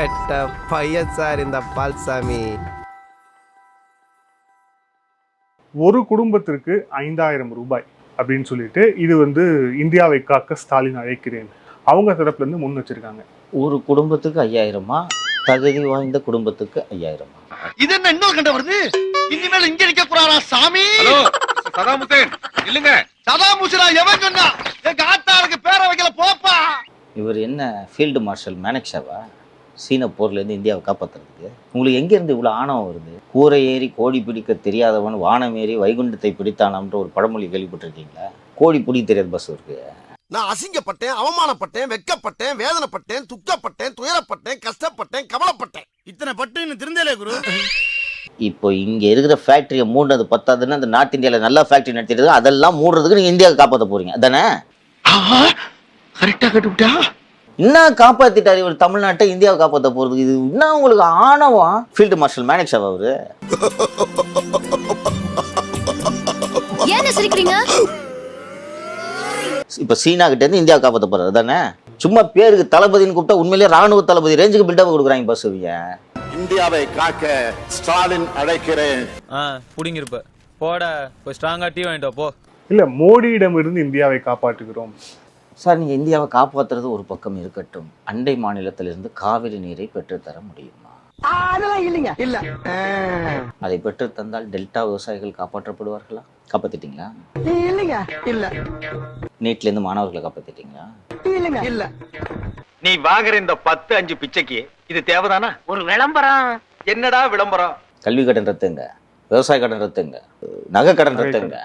கெட்ட பையன் சார் இந்த பால்சாமி. ஒரு குடும்பத்திற்கு ஐந்தாயிரம் ரூபாய் அப்படின்னு சொல்லிட்டு இது வந்து இந்தியாவை காக்க ஸ்டாலின் அழைக்கிறேன். அவங்க தரப்புல இருந்து முன் வச்சிருக்காங்க. ஒரு குடும்பத்துக்கு ஐயாயிரமா? தகுதி வாய்ந்த குடும்பத்துக்கு ஐயாயிரமா? இது என்ன இன்னொரு கண்ட வருது? இனிமேல் இங்க நிக்க கூடாதா சாமி? ஹலோ சதாமுத்தேன் இல்லைங்க சதா முசிரா எவன் சொன்னா? எங்க ஆத்தாருக்கு பேர வைக்கல போப்பா. இவர் என்ன ஃபீல்டு மார்ஷல் மேனக்ஷாவா சீன போர்லேருந்து இந்தியாவை காப்பாத்துறதுக்கு. உங்களுக்கு எங்கேருந்து இவ்வளோ ஆணவம் வருது? கூரை ஏறி கோழி பிடிக்க தெரியாதவன் வானம் ஏறி வைகுண்டத்தை பிடித்தானாம்ன்ற ஒரு பழமொழி கேள்விப்பட்டிருக்கீங்களா? கோழி பிடிக்க தெரியாத பஸ் இருக்கு. நான் அசிங்கப்பட்டேன் அவமானப்பட்டேன் வெட்கப்பட்டேன் வேதனைப்பட்டேன் துக்கப்பட்டேன் துயரப்பட்டேன் கஷ்டப்பட்டேன் கவலைப்பட்டேன். இத்தனை பட்டு இன்னும் திருந்தலே குரு. இப்போ இங்கே இருக்கிற ஃபேக்ட்ரியை மூடுறது பத்தாதுன்னு அந்த நார்த் இந்தியாவில் நல்ல ஃபேக்ட்ரி நடத்திட்டு அதெல்லாம் மூடுறதுக்கு நீங்கள் இந்தியாவை காப்பாற்ற போறீங்க. அதானே? கரெக்டா கட்டுவிட்டா? என்ன காப்பாத்திட்டாரு இவர் தமிழ்நாட்டை இந்தியாவை காப்பாற்ற போறதுக்கு? இது என்ன உங்களுக்கு ஆணவம்? ஃபீல்டு மார்ஷல் மேனக்ஷாவா அவரு. ஏன் சிரிக்கிறீங்க? இப்போ சீனா கிட்ட இருந்து இந்தியாவை காப்பாற்ற போறாரு தானே சும்மா பேருக்கு தளபதின்னு கூப்பிட்டா உண்மையிலேயே ராணுவ தளபதி ரேஞ்சுக்கு பில்டப் கொடுக்குறாங்க பஸ் இந்தியாவை காக்க ஸ்டாலின் அழைக்கிறேன். ஆ புடிங்கிருப்ப. போட போய் ஸ்ட்ராங்கா டீ வாங்கிட்டு போ. இல்ல மோடியிடம் இருந்து இந்தியாவை காப்பாற்றுகிறோம். சார் நீங்க இந்தியாவை காப்பாத்துறது ஒரு பக்கம் இருக்கட்டும். அண்டை மாநிலத்திலிருந்து காவிரி நீரை பெற்றுத்தர முடியுமா? அதெல்லாம் இல்லைங்க. இல்ல. அதை பெற்று தந்தால் டெல்டா விவசாயிகள் காப்பாற்றப்படுவார்களா? காப்பாத்திட்டீங்களா? இல்லைங்க. இல்ல. நீட்ல இருந்து மாணவர்களை காப்பாத்திட்டீங்களா? இல்லைங்க. இல்ல. நீ வாங்குற இந்த பத்து அஞ்சு பிச்சைக்கு இது தேவைதானா? ஒரு விளம்பரம். என்னடா விளம்பரம்? கல்வி கடன் ரத்துங்க. விவசாய கடன் ரத்துங்க. நகை கடன் ரத்துங்க.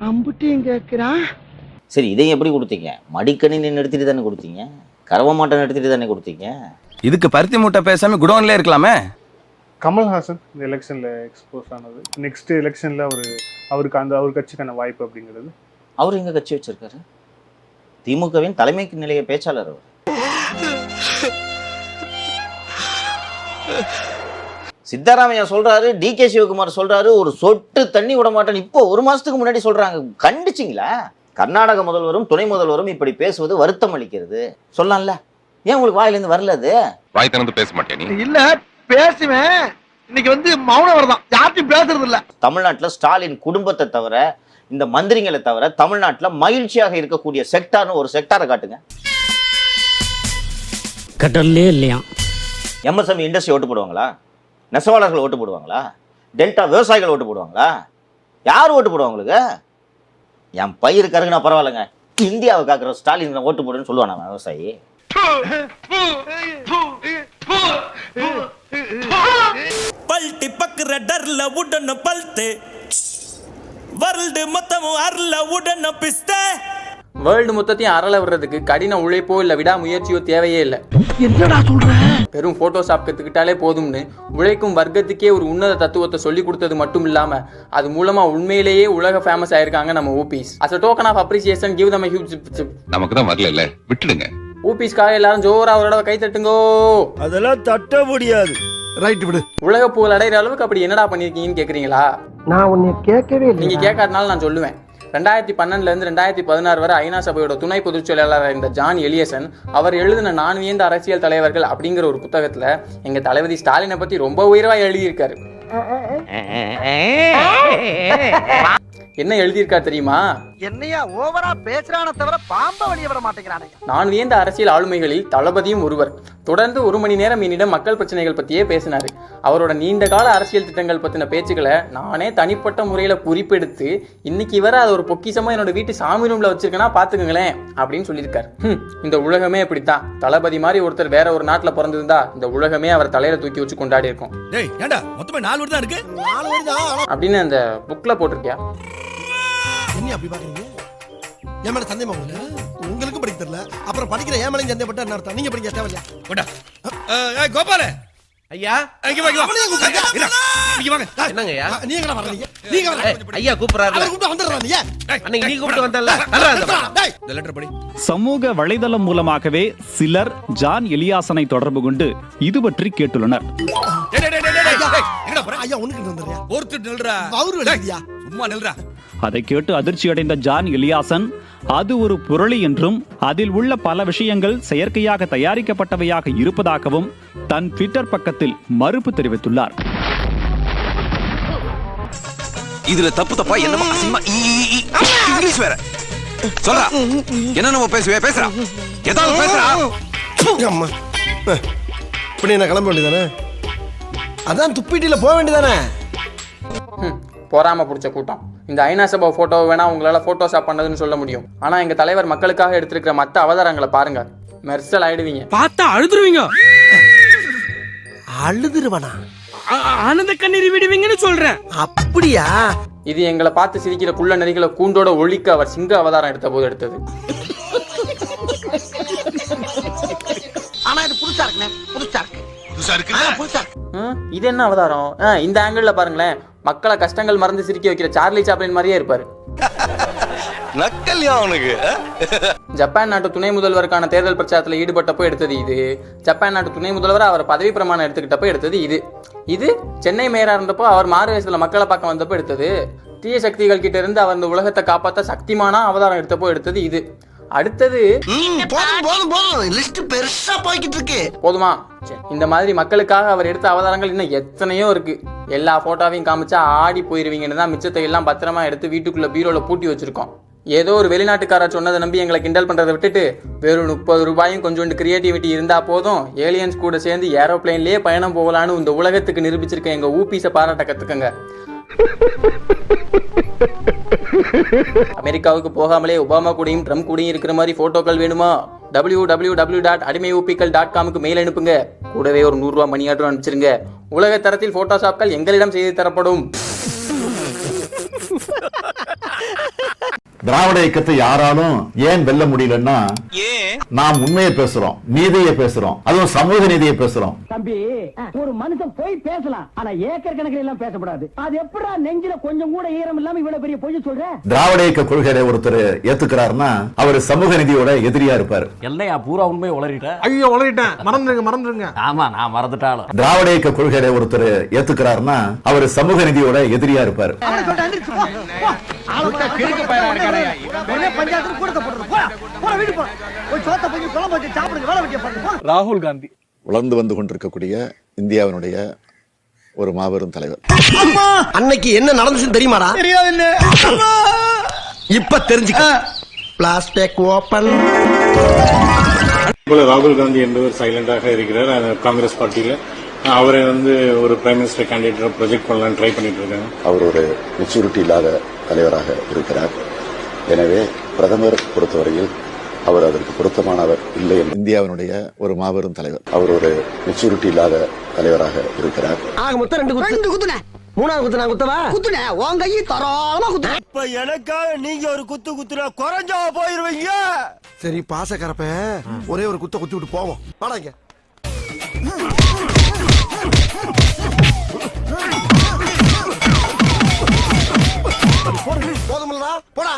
அம்புட்டியும் கேக்குறான். சரி இதையும் எப்படி கொடுத்தீங்க? மடிக்கணினி நிறுத்திட்டு தானே கொடுத்தீங்க? கறவை மாட்டை நிறுத்திட்டு தானே கொடுத்தீங்க? இதுக்கு பருத்தி மூட்டை பேசாம குடோன்ல இருக்கலாமே? கமல்ஹாசன் இந்த எலெக்ஷன்ல எக்ஸ்போஸ் ஆனது. நெக்ஸ்ட் எலெக்ஷன்ல அவரு அவருக்கு அந்த அவர் கட்சிக்கான வாய்ப்பு அப்படிங்கிறது. அவர் எங்க கட்சி வச்சிருக்காரு? திமுகவின் தலைமைக்கு நிலைய பேச்சாளர் அவர். சித்தாராமையா சொல்றாரு டி கே சிவகுமார் சொல்றாரு ஒரு சொட்டு தண்ணி விட மாட்டேன்னு இப்போ ஒரு மாசத்துக்கு முன்னாடி சொல்றாங்க. கண்டிச்சிங்களா? கர்நாடக முதல்வரும் துணை முதல்வரும் இப்படி பேசுவது வருத்தம் அளிக்கிறது. சொல்லலாம்ல. ஏன் உங்களுக்கு வாயிலிருந்து வரல அது? வாய் திறந்து பேச மாட்டேன் நீ. இல்ல பேசுவேன். இன்னைக்கு வந்து மௌனம் வரதான் யார்ட்டையும் பேசுறது இல்ல. தமிழ்நாட்டுல ஸ்டாலின் குடும்பத்தை தவிர இந்த மந்திரிங்களை தவிர தமிழ்நாட்டுல மகிழ்ச்சியாக இருக்கக்கூடிய செக்டார்னு ஒரு செக்டாரை காட்டுங்க. கடல்லே இல்லையா? எம்எஸ்எம் இண்டஸ்ட்ரி ஓட்டு போடுவாங்களா? நெசவாளர்கள் ஓட்டு போடுவாங்களா? டெல்டா விவசாயிகள் ஓட்டு போடுவாங்களா? யார் ஓட்டு போடுவாங்க உங்களுக்கு? என் பயிர் கருகுனா பரவாயில்லைங்க. இந்தியாவை காக்குற ஸ்டாலின் ஓட்டு போடுன்னு சொல்லுவானா அவன் விவசாயி? பல்ட்டி பக்குற டர்ல உடன பல்த்து வருல்டு மொத்தமும் அருள உடன பிஸ்தே. வேர்ல்டு மொத்தத்தையும் அரள விடுறதுக்கு கடின உழைப்போ இல்ல விடாமுயற்சியோ தேவையே இல்ல. என்னடா சொல்ற? வெறும் போட்டோஷாப் கத்துக்கிட்டாலே போதும்னு உழைக்கும் வர்க்கத்துக்கே ஒரு உன்னத தத்துவத்தை சொல்லி கொடுத்தது மட்டும் இல்லாம அது மூலமா உண்மையிலேயே உலக ஃபேமஸ் ஆயிருக்காங்க நம்ம ஊபிஸ் as a token of appreciation give them huge நமக்கு தான் வரல விட்டுடுங்க. ஊபிஸ்க்காக எல்லாரும் ஜோரா ஒரு தடவை கை தட்டுங்கோ. அதெல்லாம் தட்ட முடியாது. ரைட் விடு. உலக புகழ் அடைகிற அளவுக்கு அப்படி என்னடா பண்ணிருக்கீங்கன்னு கேக்குறீங்களா? நான் உன்னை கேட்கவே நீங்க கேட்காதனால நான் சொல்லுவேன். ரெண்டாயிரத்தி பன்னெண்டுல இருந்து ரெண்டாயிரத்தி பதினாறு வரை ஐநா சபையோட துணை பொதுச் செயலாளராக இருந்த ஜான் எலியசன் அவர் எழுதின நான் வியந்த அரசியல் தலைவர்கள் அப்படிங்கிற ஒரு புத்தகத்துல எங்க தளபதி ஸ்டாலினை பத்தி ரொம்ப உயர்வா எழுதியிருக்காரு என்ன எழுதியிருக்காரு தெரியுமா? என்னையா ஓவரா பேசுறான தவிர பாம்ப வெளிய வர மாட்டேங்கிறானே. நான் வியந்த அரசியல் ஆளுமைகளில் தளபதியும் ஒருவர். தொடர்ந்து ஒரு மணி நேரம் என்னிடம் மக்கள் பிரச்சனைகள் பத்தியே பேசினாரு. அவரோட நீண்ட கால அரசியல் திட்டங்கள் பத்தின பேச்சுக்களை நானே தனிப்பட்ட முறையில குறிப்பெடுத்து இன்னைக்கு வரை அது ஒரு பொக்கிஷமா என்னோட வீட்டு சாமி ரூம்ல வச்சிருக்கேன்னா பாத்துக்கங்களேன் அப்படின்னு சொல்லியிருக்காரு. இந்த உலகமே இப்படித்தான். தளபதி மாதிரி ஒருத்தர் வேற ஒரு நாட்டுல பிறந்திருந்தா இந்த உலகமே அவர் தலையில தூக்கி வச்சு கொண்டாடி இருக்கும். அப்படின்னு அந்த புக்ல போட்டிருக்கியா? என்ன அப்படி பாக்குறீங்க? என் மேல சந்தேகமா உங்களுக்கு உங்களுக்கும் படிக்க தெரியல. அப்புறம் படிக்கிற ஏன் மேலே சந்தேகப்பட்டா என்ன அர்த்தம்? நீங்க படிக்க தேவையில்லையா கொண்டா ஏய் கோபால. ஐயா? இங்க இங்க வாங்க. நீங்க என்ன வர்றீங்க? நீங்க வர ஐயா கூப்பிடுறாரு அவரை கூப்பிட்டு வந்துடுறா நீ ஏன்? அன்னைக்கு நீ கூப்பிட்டு வந்தல டேய், இந்த லெட்டர் படி. சமூக வலைதளம் மூலமாகவே சிலர் ஜான் எலியாசனை தொடர்பு கொண்டு இது பற்றி கேட்டுள்ளனர். டேய் டேய் டேய் டேய், டேய் எங்கடா போற? ஐயா உனக்கு வந்துடுறியா? ஒருத்தர் நில்றா. அவரு அதை கேட்டு அதிர்ச்சியடைந்த ஜான் எலியாசன் அது ஒரு புரளி என்றும் அதில் உள்ள பல விஷயங்கள் செயற்கையாக தயாரிக்கப்பட்டவையாக இருப்பதாகவும் தன் ட்விட்டர் பக்கத்தில் மறுப்பு தெரிவித்துள்ளார். இதுல தப்பு தப்பா ஈ. இங்கிலீஷ் வேற. சொல்றா. என்ன நம்ம பேசுவே? பேசுறா. ஏதாவது பேசுறா. அம்மா. இப்படி என்ன கிளம்ப வேண்டியதானே? அதான் துப்பிட்டில போக வேண்டியதானே? ஹம், பொறாம பிடிச்ச கூட்டம். இந்த ஐநா சபா போட்டோவை வேணா உங்களால போட்டோஷாப் பண்ணதுன்னு சொல்ல முடியும். ஆனா எங்க தலைவர் மக்களுக்காக எடுத்திருக்கிற மத்த அவதாரங்களை பாருங்க. மெர்சல் ஆயிடுவீங்க. பார்த்தா அழுதுருவீங்க. அழுதுருவனா? ஆனந்த கண்ணீர் விடுவீங்கன்னு சொல்றேன். அப்படியா? இது எங்களை பார்த்து சிரிக்கிற குள்ள நரிகளை கூண்டோட ஒழிக்க அவர் சிங்க அவதாரம் எடுத்த போது எடுத்தது. ஆனா இது புதுசா இருக்குண்ணே. புதுசா இருக்கு. புதுசா இருக்கு புதுசா இருக்கு. ஹம், இது என்ன அவதாரம்? இந்த ஆங்கிள் பாருங்களேன். மக்களை கஷ்டங்கள் மறந்து சிரிக்க வைக்கிற சார்லி சாப்ளின் மாதிரியே இருப்பாரு. ஜப்பான் நாட்டு துணை முதல்வருக்கான தேர்தல் பிரச்சாரத்தில் ஈடுபட்டப்போ எடுத்தது இது. ஜப்பான் நாட்டு துணை முதல்வர் அவர் பதவி பிரமாணம் எடுத்துக்கிட்டப்போ எடுத்தது இது. இது சென்னை மேயரா இருந்தப்போ அவர் மாறு வயசுல மக்களை பார்க்க வந்தப்போ எடுத்தது. தீய சக்திகள் கிட்ட இருந்து அவர் இந்த உலகத்தை காப்பாற்ற சக்திமானா அவதாரம் எடுத்தப்போ எடுத்தது இது. அடுத்தது போதும்? இந்த மாதிரி மக்களுக்காக அவர் எடுத்த அவதாரங்கள் இன்னும் எத்தனையோ இருக்கு. எல்லா ஃபோட்டோவையும் காமிச்சா ஆடி போயிருவீங்கன்னு தான் மிச்சத்தை எல்லாம் பத்திரமா எடுத்து வீட்டுக்குள்ள பீரோல பூட்டி வச்சிருக்கோம். ஏதோ ஒரு வெளிநாட்டுக்காரர் சொன்னதை நம்பி எங்களை கிண்டல் பண்றதை விட்டுட்டு வெறும் முப்பது ரூபாயும் கொஞ்சோண்டு கிரியேட்டிவிட்டி இருந்தா போதும் ஏலியன்ஸ் கூட சேர்ந்து ஏரோப்ளேன்லயே பயணம் போகலான்னு இந்த உலகத்துக்கு நிரூபிச்சிருக்க எங்க ஊபிஸை பாராட்ட கத்துக்கங்க. அமெரிக்காவுக்கு போகாமலே ஒபாமா கூடயும் ட்ரம்ப் கூடயும் இருக்கிற மாதிரி போட்டோக்கள் வேணுமா? டபிள்யூ டபிள்யூ டபிள்யூ டாட் அடிமை ஊப்பிக்கல் டாட் காமுக்கு மெயில் அனுப்புங்க. கூடவே ஒரு நூறுரூவா மணி ஆர்டர் அனுப்பிச்சிருங்க. உலக தரத்தில் போட்டோஷாப்கள் எங்களிடம் செய்து தரப்படும். திராவிட இயக்கத்தை யாராலும் ஏன் வெல்ல முடியலன்னா நாம் உண்மையை பேசுறோம் நீதியை பேசுறோம் அதுவும் சமூக நீதியை பேசுறோம். தம்பி ஒரு மனுஷன் போய் பேசலாம் ஆனா ஏக்கர் கணக்கில் எல்லாம் பேசக்கூடாது அது எப்படா நெஞ்சில கொஞ்சம் கூட ஈரம் இல்லாம இவ்வளவு பெரிய பொய் சொல்ற? திராவிட இயக்க கொள்கையை ஒருத்தர் ஏத்துக்கிறாருன்னா அவர் சமூக நீதியோட எதிரியா இருப்பாரு. எல்லையா பூரா உண்மை உளறிட்ட? ஐயோ உளறிட்டேன். மறந்துருங்க மறந்துருங்க. ஆமா நான் மறந்துட்டாலும். திராவிட இயக்க கொள்கையை ஒருத்தர் ஏத்துக்கிறாருன்னா அவர் சமூக நீதியோட எதிரியா இருப்பாரு. ராகுல் காந்தி. வளர்ந்து வந்து கொண்டிருக்கக்கூடிய இந்தியாவினுடைய ஒரு மாபெரும் தலைவர். அன்னைக்கு என்ன நடந்துச்சுன்னு தெரியுமாடா? தெரியாது இப்ப தெரிஞ்சுக்க. பிளாஸ்டிக் ஓபன் போல ராகுல் காந்தி என்பவர் சைலண்டாக இருக்கிறார். காங்கிரஸ் பார்ட்டியில. அவரை வந்து ஒரு பிரைம் மினிஸ்டர் கேண்டிடேட் ப்ரொஜெக்ட் பண்ணலாம்னு ட்ரை பண்ணிட்டு இருக்காங்க. அவர் ஒரு மெச்சூரிட்டி இல்லாத தலைவராக இருக்கிறார். எனவே பிரதமர் பொறுத்தவரையில் அவர் அதற்கு பொருத்தமானவர் இல்லை இந்தியாவினுடைய ஒரு மாபெரும் தலைவர். அவர் ஒரு மெச்சூரிட்டி இல்லாத தலைவராக இருக்கிறார். ஆக மொத்தம் ரெண்டு குத்து. மூணாவது நான் குத்தவா? குத்துன. உன் கையை தரோளமா குத்து. நீங்க ஒரு குத்து குத்துனா குறைஞ்சா போயிருவீங்க. சரி பாசக்கரப்ப ஒரே ஒரு குத்த குத்தி விட்டு போவோம். வாடாங்க போதுமில்லடா போடா.